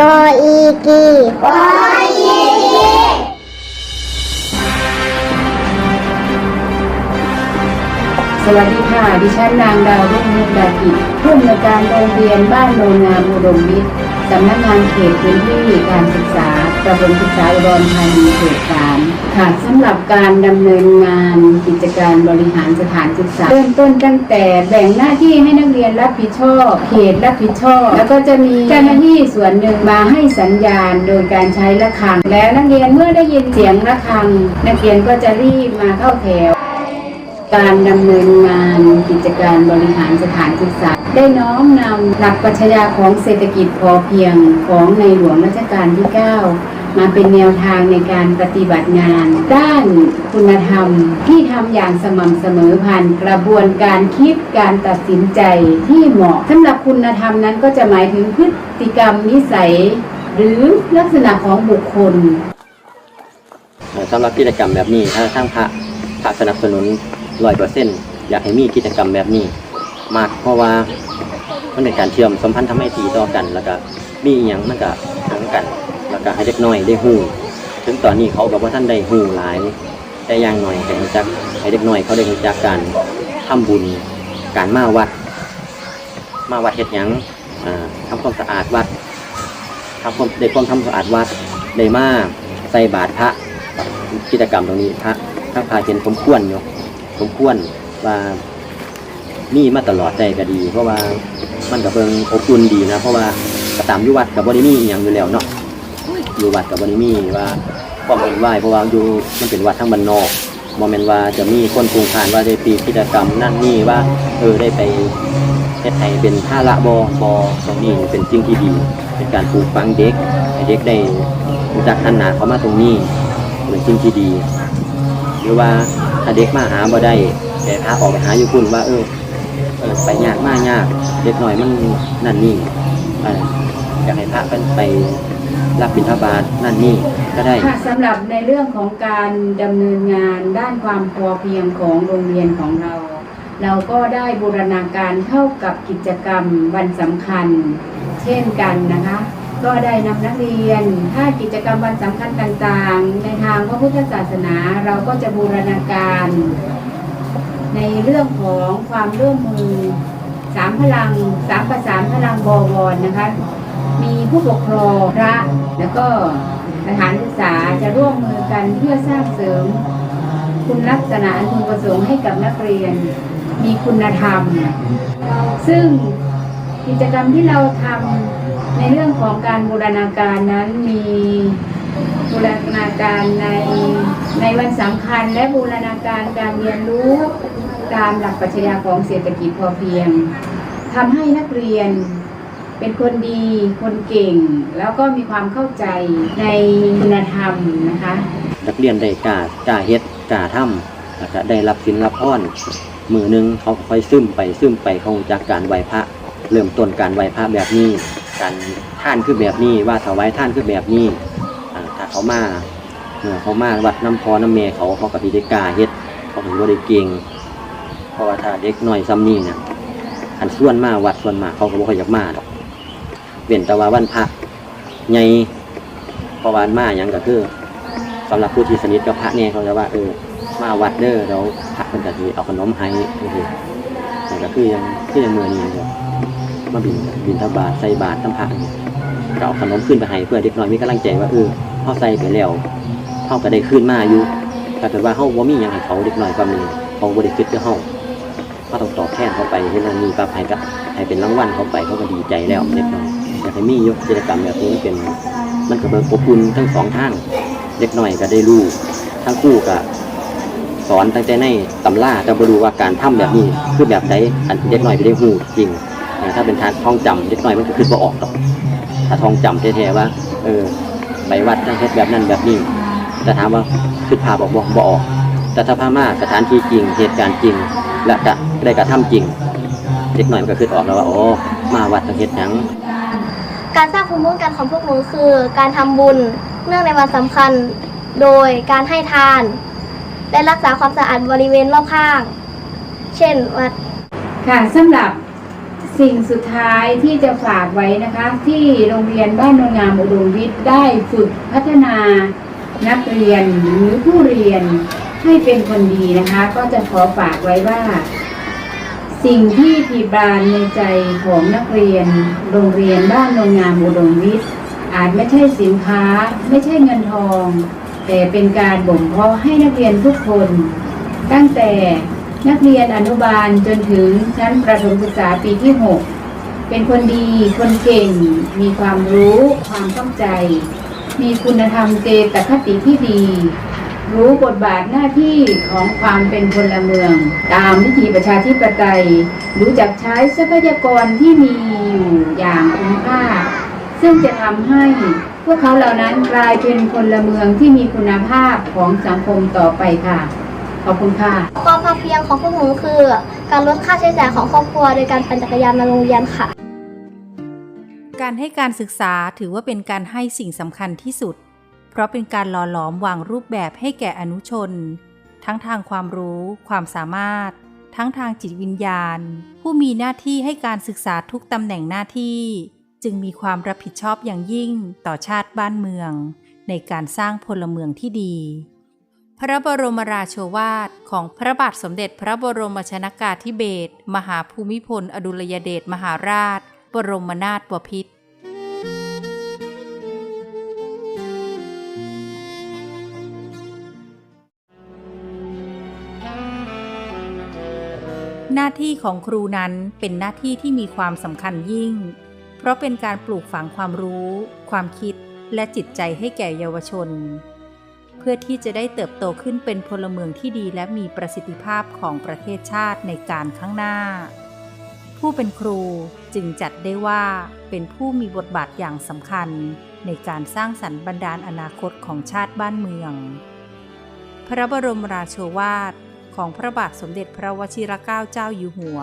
กอีกีกอีกีสวัสดีค่ะ ดิฉันนางดาวรุ่งมุกดากิผู้อำนวยการโรงเรียนบ้านโนนงามอุดมวิทย์ สำนักงานเขตพื้นที่การศึกษาประถมศึกษาอุดรธานีเขตสามค่ะสำหรับการดำเนินงานกิจการบริหารสถานศึกษา เริ่มต้นตั้งแต่แบ่งหน้าที่ให้นักเรียนรับผิดชอบ เขตรับผิดชอบ แล้วก็จะมีเจ้าหน้าที่ส่วนหนึ่งมาให้สัญญาณโดยการใช้ระฆัง แล้วนักเรียนเมื่อได้ยินเสียงระฆัง นักเรียนก็จะรีบมาเข้าแถว การดำเนินงานกิจการบริหารสถานศึกษา ได้น้อมนำหลักปรัชญาของเศรษฐกิจพอเพียงของในหลวงรัชกาลที่ 9 มาเป็นแนวทางในการปฏิบัติงาน ด้านคุณธรรมที่ทำอย่างสม่ำเสมอผ่านกระบวนการคิดการตัดสินใจที่เหมาะสำหรับคุณธรรมนั้นก็จะหมายถึงพฤติกรรมนิสัย หรือลักษณะของบุคคลเอ่อสำหรับกิจกรรมแบบนี้ถ้าทางพระพระสนับสนุน ร้อยเปอร์เซ็นต์อยากให้มีกิจกรรมแบบนี้ มากเพราะว่ามันเป็นการเชื่อมสัมพันธ์ทำให้ตีต่อกัน แล้วก็มีอย่างมันก็ถึงกัน แล้วก็ให้เด็กน้อยได้หูถึงตอนนี้เขากับว่าท่านได้หูหลายแต่อย่างหน่อยให้รู้จักให้เด็กน้อยเขาได้รู้จักการทำบุญการมาวัด มาวัดเฮ็ดหยังอ่าทำความสะอาดวัดทำความได้ความทำความสะอาดวัดได้มาใส่บาตรพระกิจกรรมตรงนี้พระถ้าพาเห็นสมควรอยู่ สมควรว่ามีมาตลอดได้ก็ดี เพราะว่ามันกับเบิงอบอุ่นดีนะ เพราะว่ากระตามอยู่วัดกับบริมีอย่างอยู่แล้วเนาะอยู่วัดกับบริมีว่าความเป็นไหวเพราะว่าอยู่มันเป็นวัดทั้งบ้านอกโมเมนว่าจะมีคนปรุงทานว่าได้ปีกิจกรรมนั่นนี่ว่าเออได้ไปเฮ็ดให้เป็นท่าละบอบอตรงนี้เป็นสิ่งที่ดี เป็นการปลูกฝังเด็กให้เด็กได้รู้จักหันหนาเข้ามาตรงนี้เป็นสิ่งที่ดี หรือว่า ถ้าเด็กมาหาบ่ได้แต่พาออกไปหาอยู่คุณว่า เออเออไปยากมากยาก เด็กหน่อยมันนั่นนี่อ่ออยากให้พระเป็นไปรับบิณฑบาตนั่นนี่ก็ได้ค่ะสำหรับในเรื่องของการดำเนินงานด้านความพอเพียงของโรงเรียนของเรา เราก็ได้บูรณาการเข้ากับกิจกรรมวันสำคัญ เช่นกันนะคะ ก็ได้นำนักเรียนถ้ากิจกรรมวันสำคัญต่างๆ ในทางพระพุทธศาสนาเราก็จะบูรณาการ ในเรื่องของความร่วมมือสามพลังสามประสานพลังบวรนะคะ มีผู้ปกครองพระแล้วก็สถานศึกษาจะร่วมมือกันเพื่อสร้างเสริม คุณลักษณะอันพึงประสงค์ให้กับนักเรียน มีคุณธรรม ซึ่งกิจกรรมที่เราทำ ในเรื่องของการบูรณาการนั้นมีบูรณาการในในวันสำคัญและบูรณาการการเรียนรู้ตามหลักปรัชญาของเศรษฐกิจพอเพียงทำให้นักเรียนเป็นคนดี คนเก่ง แล้วก็มีความเข้าใจในคุณธรรมนะคะ นักเรียนได้กล้ากล้าเฮ็ดกล้าทำแล้วก็ได้รับสินรับพรมือหนึงเขาค่อยซึมไปซึมไปเขาจากการไหวพระ เริ่มต้นการไหวพระแบบนี้ การท่านคือแบบนี้ว่าถวายท่านคือแบบนี้ถ้าเขามาเมื่อเขามาวัดน้ำพอน้ำเมเขาเขากับพิธีกาเฮ็ดเขาถึงว่าได้เก่งเพราะว่าถ้าเด็กน้อยซ้ำนี่เนี่ยอันส่วนมาวัดส่วนมาเขาก็บ่ค่อยอยากมาดอกเว้นแต่ว่าวันพระใหญ่เพราะวาวันมาหยังก็คือสำหรับผู้ที่สนิทกับพระเนี่ยเขาจะว่าเออมาวัดเด้อเราพระมันจะทีเอาขนมให้โอเคแต่ก็คือยังคือยังเมื่อนี้ครับ มาบินบินทบาทใส่บาตรตั้งพระนี่ก็เอาขนมขึ้นไปให้เพื่อเด็กน้อยมีกำลังใจว่าเออเขาใส่ไปแล้วเขาก็ได้ขึ้นมาอยู่ถ้าเกิดว่าเขาว่ามีอย่างให้เขาเด็กน้อยก็มีเขาบริคิดกับเขาเขาต้องตอบแทนเขาไปเห็นอันนี้ปั๊บให้ก็ให้เป็นรางวัลเขาไปเขาก็ดีใจแล้วเด็กน้อยอยากให้มียกกิจกรรมแบบนี้เป็นมันก็เบิกอบอุ่นทั้งสองทางเด็กน่อยก็ได้รู้ทั้งคู่ก็สอนตั้งแต่ในตำราจะบรู้ว่าการทำแบบนี้คือแบบใดอันเด็กน่อยไปได้หูจริง อ่าถ้าเป็นทางท่องจำเด็กหน่อยมันก็คือว่าออกดอกถ้าท่องจำแท้ๆว่า เออไปวัดต้องเฮ็ดแบบนั้นแบบนี้แต่ถามว่าคือภาพบอกบ่ออก แต่ถ้าพามาสถานที่จริงเหตุการณ์จริง และก็ได้กระทำจริงเด็กหน่อยมันก็คือออกแล้วว่าโอ้มาวัดต้องเฮ็ดหยังการสร้างภูมิคุ้มกันของพวกหนูคือ การทำบุญเนื่องในวันสำคัญ โดยการให้ทาน และรักษาความสะอาดบริเวณรอบข้าง เช่นวัดค่ะสำหรับ สิ่งสุดท้ายที่จะฝากไว้นะคะ ที่โรงเรียนบ้านโนนงามอุดมวิทย์ได้ฝึกพัฒนานักเรียนหรือผู้เรียนให้เป็นคนดีนะคะ ก็จะขอฝากไว้ว่า สิ่งที่ผีบานในใจของนักเรียน โรงเรียนบ้านโนนงามอุดมวิทย์ อาจไม่ใช่สินค้า ไม่ใช่เงินทอง แต่เป็นการบ่มเพาะให้นักเรียนทุกคน ตั้งแต่ นักเรียนอนุบาลจนถึงชั้นประถมศึกษาปีที่ 6 เป็นคนดี คนเก่ง มีความรู้ ความเข้าใจ มีคุณธรรมเจตคติที่ดี รู้บทบาทหน้าที่ของความเป็นพลเมือง ตามวิถีประชาธิปไตย รู้จักใช้ทรัพยากรที่มีอยู่อย่างคุ้มค่า ซึ่งจะทำให้พวกเขาเหล่านั้นกลายเป็นพลเมืองที่มีคุณภาพของสังคมต่อไปค่ะ ขอบคุณค่ะ ความพอเพียงของพวกหนูคือ การลดค่าใช้จ่ายของครอบครัว โดยการปั่นจักรยานมาโรงเรียนค่ะ การให้การศึกษาถือว่าเป็นการให้สิ่งสำคัญที่สุด เพราะเป็นการหล่อหลอมวางรูปแบบให้แก่อนุชน ทั้งทางความรู้ ความสามารถ ทั้งทางจิตวิญญาณ ผู้มีหน้าที่ให้การศึกษาทุกตำแหน่งหน้าที่ จึงมีความรับผิดชอบอย่างยิ่งต่อชาติบ้านเมือง ในการสร้างพลเมืองที่ดี พระบรมราโชวาทของพระบาทสมเด็จพระบรมชนากาธิเบศรมหาภูมิพล อดุลยเดชมหาราช บรมนาถบพิตรหน้าที่ของครูนั้นเป็นหน้าที่ที่มีความสำคัญยิ่ง เพราะเป็นการปลูกฝังความรู้ ความคิด และจิตใจให้แก่เยาวชน เพื่อที่จะได้เติบโตขึ้นเป็นพลเมืองที่ดีและมีประสิทธิภาพของประเทศชาติในการข้างหน้า ผู้เป็นครูจึงจัดได้ว่าเป็นผู้มีบทบาทอย่างสำคัญ ในการสร้างสรรค์บรรดาลอนาคตของชาติบ้านเมือง พระบรมราโชวาทของพระบาทสมเด็จพระวชิรเกล้าเจ้าอยู่หัว